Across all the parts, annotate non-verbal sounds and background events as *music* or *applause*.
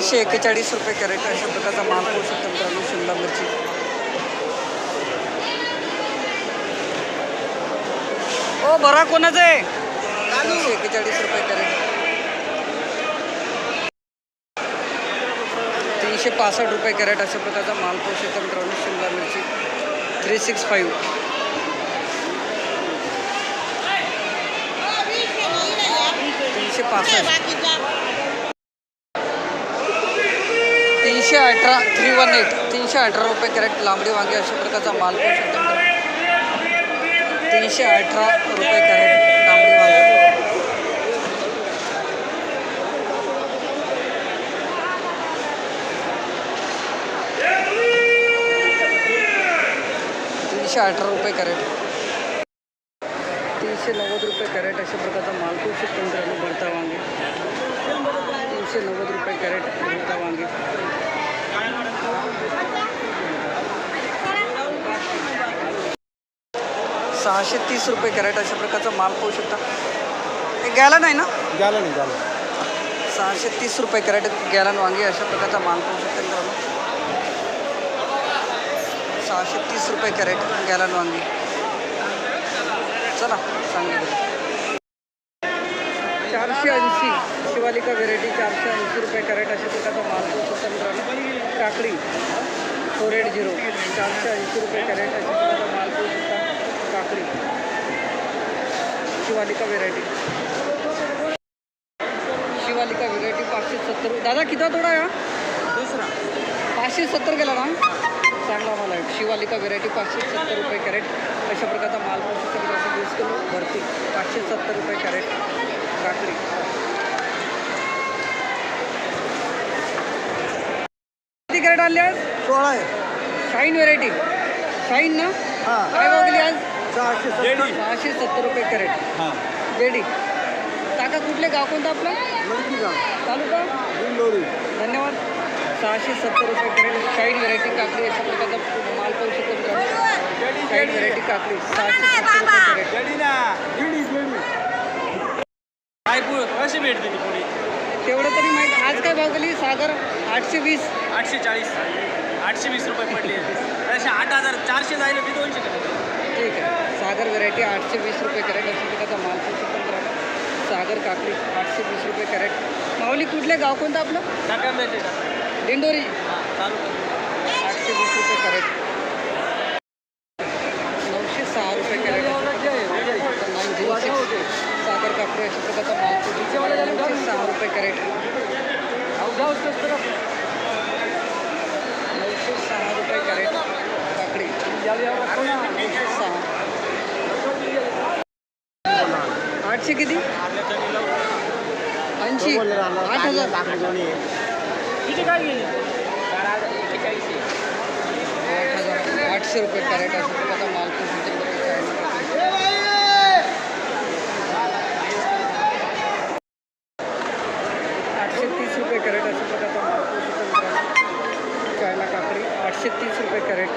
तीनशे एक्केचाळीस रुपये कॅरेट अशा प्रकारचा माल होऊ शकतो मित्रांनो शिमला मिरची. ओ बरा कोणाचं आहे? तीनशे एक्केचाळीस रुपये कॅरेट. तीनशे पासष्ट रुपये कॅरेट अशा प्रकारचा माल होऊ शकतो मित्रांनो शिमला मिरची. Three six five. तीनशे पासष्ट. तीनशे अठरा थ्री वन एट तीनशे अठरा रुपये कॅरेट लांबडी वांगे अशा प्रकारचा माल पाहू शकतो तीनशे अठरा रुपये कॅरेट लांबडी वांगे. तीनशे अठरा रुपये कॅरेट. तीनशे नव्वद रुपये कॅरेट अशा प्रकारचा माल पाहू शकतो भरता वांगे. तीनशे नव्वद रुपये कॅरेट भरता वांगे. सहाशे तीस रुपये कॅरेट अशा प्रकारचा माल पाहू शकता. हे गॅलन आहे ना? झालं नाही झालं सहाशे तीस रुपये कॅरेट गॅलन वांगे अशा प्रकारचा माल पाहू शकता मित्रांनो. सहाशे तीस रुपये कॅरेट गॅलन वांगी. चला चांगली चारशे ऐंशी शिवालिका व्हेरायटी चारशे ऐंशी रुपये कॅरेट अशा प्रकारचा माल पाहू शकता मित्रांनो. काकडी फोर एट झिरो चारशे ऐंशी रुपये कॅरेट अशा प्रकारचा काकडी शिवालिका व्हेरायटी. शिवालिका व्हेरायटी पाचशे सत्तर. दादा किती तोडा या दुसरा. पाचशे सत्तर गेला ना? चांगला माल आहे. शिवालिका व्हेरायटी पाचशे सत्तर रुपये कॅरेट. अशा प्रकारचा माल पाचशे सत्तर वीस किलो भरती. पाचशे सत्तर रुपये कॅरेट. काकडी किती कॅरेट आणले आज? सोळा आहे. Shine variety. शाईन ना? हां. काय गेली आज? सहाशे सत्तर. सहाशे सत्तर रुपये कॅरेट. हां. जेडी काका कुठले गाव कोणतं आपलं? का तालुका? दिंडोरी धन्यवाद. सहाशे सत्तर रुपये करेल शाईन व्हरायटी काकडी अशा प्रकारचा माल पाहू शकतो मित्रांनो शाईन व्हरायटी काकडी. सहाशे सत्तर रुपये करेल जडी ना. जेडी जेडी काय पुढं कशी भेटते ती पुढे तेवढं तरी माहीत. आज काय भाव गेली सागर आठशे वीस. आठशे चाळीस. आठशे वीस रुपये पडले. *laughs* तसे आठ हजार चारशे जायला ती दोनशे किलो सागर व्हरायटी आठशे वीस रुपये कॅरेट अशा प्रकारचा माल पाहू शकतो मित्रांनो सागर काकडी आठशे वीस रुपये कॅरेट. माऊली कुठले गाव कोणतं आपलं? दिंडोरी. आठशे वीस रुपये कॅरेट. नऊशे सहा रुपये कॅरेट. सागर कापडे अशा प्रकारचा माल पाहू शकतो. नऊशे सहा रुपये कॅरेट. नऊशे सहा रुपये कॅरेट काकडी. नऊशे सहा आठशे किती? ऐंशी. आठ हजार. आठशे रुपये कॅरेट अशा प्रकारचा माल पाहू शकतो. आठशे तीस रुपये कॅरेट अशा प्रकारचा माल पाहू शकतो मित्रांनो चायना काकडी आठशे तीस रुपये कॅरेट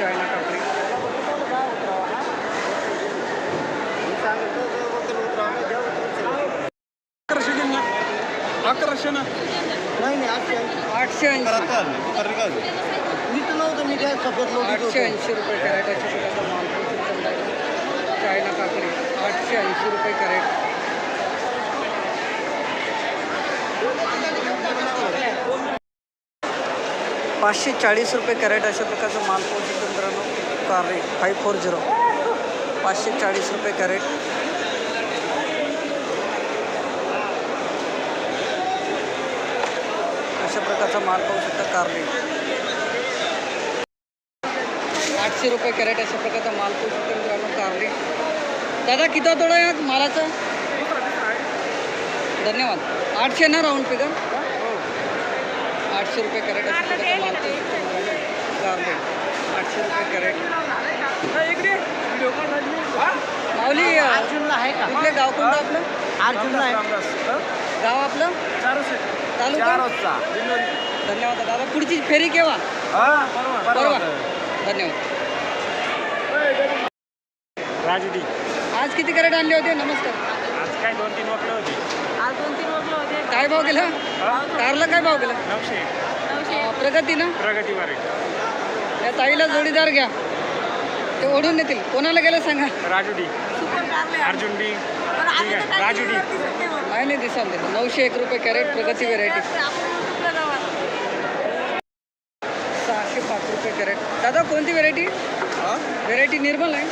चायना काकडी अकराशे घेऊन ना अकराशे ना? नाही नाही आठशे आठशे ऐंशी. मी तर नव्हतं मी काय सपोर्ट आठशे ऐंशी रुपये कॅरेट अशा प्रकारचा माल मित्रांनो. चायना काकडी आठशे ऐंशी रुपये कॅरेट. पाचशे चाळीस रुपये कॅरेट अशा प्रकारचा माल पाहू शकतो मित्रांनो कारले फाईव्ह फोर झिरो पाचशे चाळीस रुपये कॅरेट अशा प्रकारचा माल पाहू शकता कारले. आठशे रुपये कॅरेट अशा प्रकारचा माल पाहू शकतो मित्रांनो कारले. दादा किती तोडा या मालाचा? धन्यवाद. आठशे ना राऊंड फिगर? आठशे रुपये कॅरेट अशा प्रकारचा माल पाहू शकतो कारले. आठशे रुपये कॅरेट. माऊली अर्जुनला आहे का? गाव कोणतं आपलं? अर्जुनला आहे. गाव आपलं? तालुका? धन्यवाद दादा. पुढची फेरी केव्हा? हा परवा. धन्यवाद. राजडी आज किती कॅरेट आणले होते? नमस्कार. आज काय दोन तीन वकलं होती. आज दोन तीन वाजले होते. काय भाव गेला? कारला काय भाव गेला? नऊशे. प्रगती ना? प्रगतीवर या ताईला जोडीदार घ्या. ते ओढून नेतील. कोणाला गेलं सांगा? राजू डी अर्जुन डी ठीक डी नाही दिसाल नऊशे एक रुपये कॅरेट प्रगती व्हेरायटी सहाशे पाच रुपये कॅरेट दादा कोणती व्हेरायटी व्हेरायटी निर्मल आहे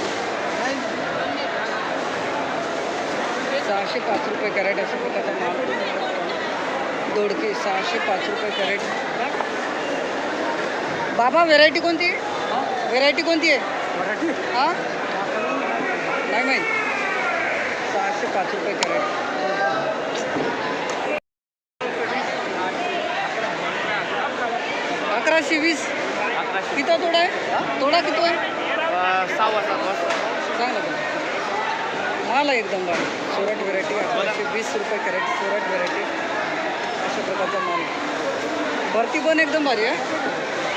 सहाशे पाच रुपये कॅरेट अशा प्रकारचा माल दोडके सहाशे पाच रुपये कॅरेट बाबा व्हेरायटी कोणती व्हेरायटी कोणती आहे मराठी हाँ नाही माहीत सहाशे पाच रुपये कॅरेट अकराशे वीस. किती तोडा आहे? तोडा किती आहे? सहावा सातवा सांगा बरं माल आहे एकदम भारी. सोरट व्हेरायटी अकराशे वीस रुपये कॅरेट सोरट व्हेरायटी अशा प्रकारचा माल आहे. भरती पण एकदम भारी आहे.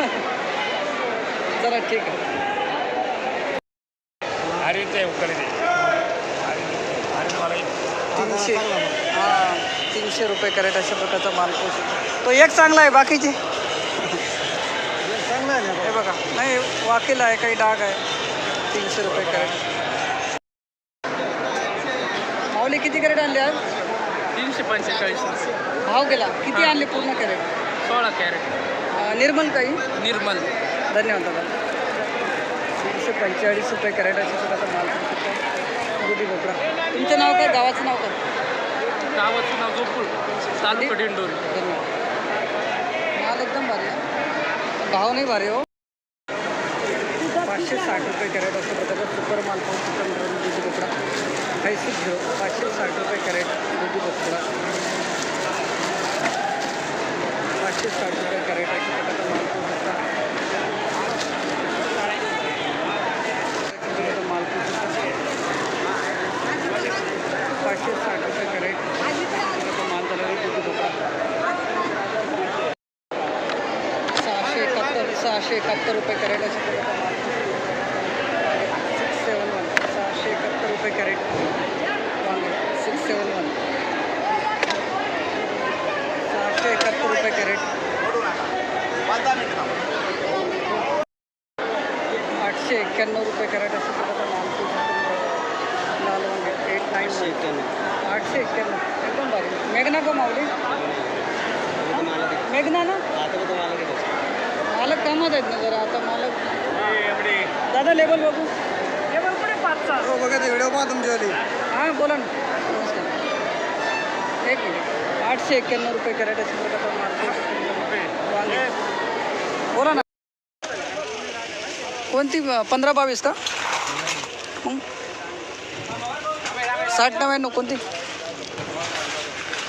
*laughs* चला ठीक आहे. उकडे तीनशे. हां तीनशे रुपये कॅरेट अशा प्रकारचा माल पोहोचतो तो एक चांगला आहे बाकीचे? चांगला बघा. नाही वाकेला आहे काही डाग आहे. तीनशे रुपये कॅरेट. माऊली किती कॅरेट आणले आज? तीनशे पंचेचाळीस भाव गेला. किती आणले पूर्ण कॅरेट? सोळा कॅरेट. निर्मल काही निर्मल. धन्यवाद दादा. तीनशे पंचेचाळीस रुपये कॅरेट अशा प्रकारचा माल गुढी भोपळा. तुमचं नाव काय? गावाचं नाव काय? गावाचं नाव जोपूर तालुका दिंडोरी. धन्यवाद. माल एकदम भारी आहे. भाव नाही भारी हो. पाचशे साठ रुपये कॅरेट असतो प्रकारचा सुपर माल पाहू चिकन म्हणजे दुधी बोकडा हायसिक घेऊ पाचशे साठ रुपये कॅरेट दुधी बोकडा पाचशे साठ रुपये कॅरेट अशा प्रकारचा माल पाहू शकता पाचशे साठ रुपये कॅरेट. माल झालेला आहे दुधी बोकडा सहाशे एकाहत्तर सहाशे एकाहत्तर रुपये कॅरेट अशा प्रकारचा माल सिक्स सेवन वन सहाशे एकाहत्तर रुपये कॅरेट वांगे सिक्स सेवन वन एकाहत्तर रुपये कॅरेट. आठशे एक्क्याण्णव रुपये कॅरेट माल शकतो. लाल वांगे एट नाईन आठशे एक्क्याण्णव. एकदम भारी. मेघना का माऊली. मेघना ना? मालक कामात आहेत ना जरा. आता मालक दादा लेबल बघू. लेबल कुठे पाचचा? हो बघा ते व्हिडिओ पहा तुमच्यावाली. हां बोला ना. नमस्कार. एक मिनिट आठशे एक्क्याण्णव रुपये कॅरेट अशा बोला ना. कोणती पंधरा बावीस का? साठ नव्याण्णव कोणती?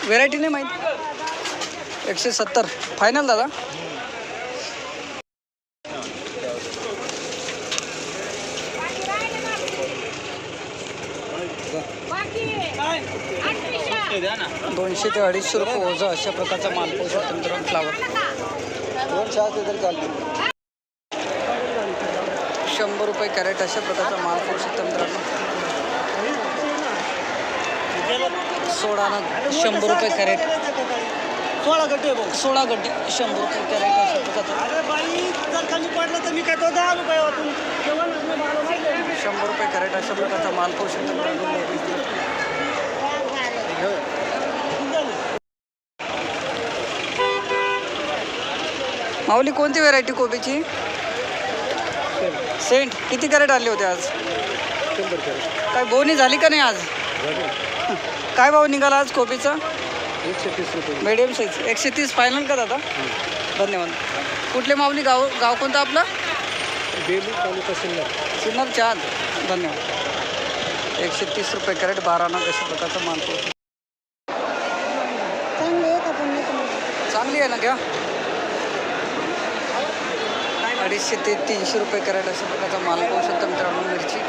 व्हेरायटी नाही माहीत. एकशे सत्तर. फायनल दादा? दोनशे ते अडीचशे रुपये ओझं अशा प्रकारचा माल पोहोचू शकतो मित्रांनो फ्लावर शंभर रुपये कॅरेट अशा प्रकारचा माल पोहोचू शकतो मित्रांनो सोळानं शंभर रुपये कॅरेट. सोळा गड्डे सोळा गड्डी शंभर रुपये कॅरेट अशा प्रकारचा. अरे बाई जर कमी पडलं तर मी काय तो दहा रुपये. शंभर रुपये कॅरेट अशा प्रकारचा माल पोहोचू शकतो मित्रांनो माऊली कोणती व्हेरायटी कोबीची? सेंट. किती कॅरेट आणले होते आज? काय बोनी झाली का नाही आज? काय भाव निघाला आज कोबीचा? एकशे तीस रुपये मीडियम साईज एकशे तीस फायनल का दादा? धन्यवाद. कुठले माऊली गाव गाव कोणतं आपलं? शिल्लक सिन्नर चांद. धन्यवाद. एकशे तीस रुपये कॅरेट बारा नग अशा प्रकारचा पोहोचतो चांगली आहे ना घ्या अडीचशे ते तीनशे रुपये कॅरेट अशा प्रकारचा माल पाहू शकता मित्रांनो मिरची.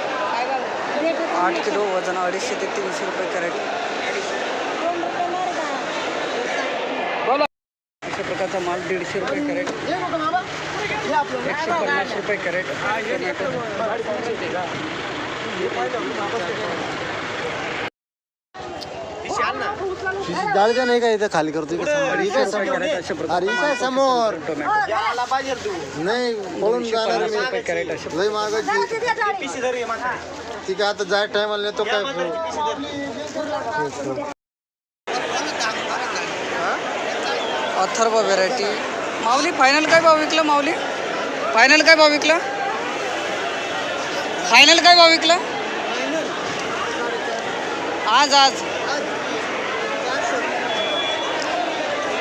आठ किलो वजन अडीचशे ते तीनशे रुपये कॅरेट बोला. अशा प्रकारचा माल दीडशे रुपये कॅरेट एकशे पन्नास रुपये कॅरेट जाळीच्या नाही का इथं खाली करतो समोर. अरे नाही पळून जाणार मी. लय ठीक आहे आता जाय टायमाला नेतो काय? अथर्व व्हेरायटी माऊली फायनल काय भाव विकलं माऊली? फायनल काय भाव विकलं? फायनल काय भाव विकलं? आज आज.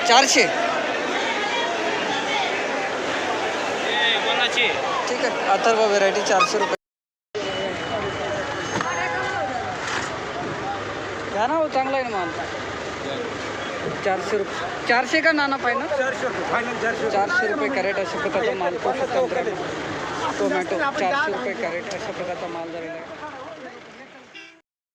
चारशे. ठीक आहे. अथर्व व्हेरायटी चारशे रुपये. घ्या ना हो चांगला आहे ना माल. चारशे रुपये चारशे का नाना फायनल चारशे रुपये कॅरेट अशा प्रकारचा माल. टोमॅटो चारशे रुपये कॅरेट अशा प्रकारचा माल झालेला आहे.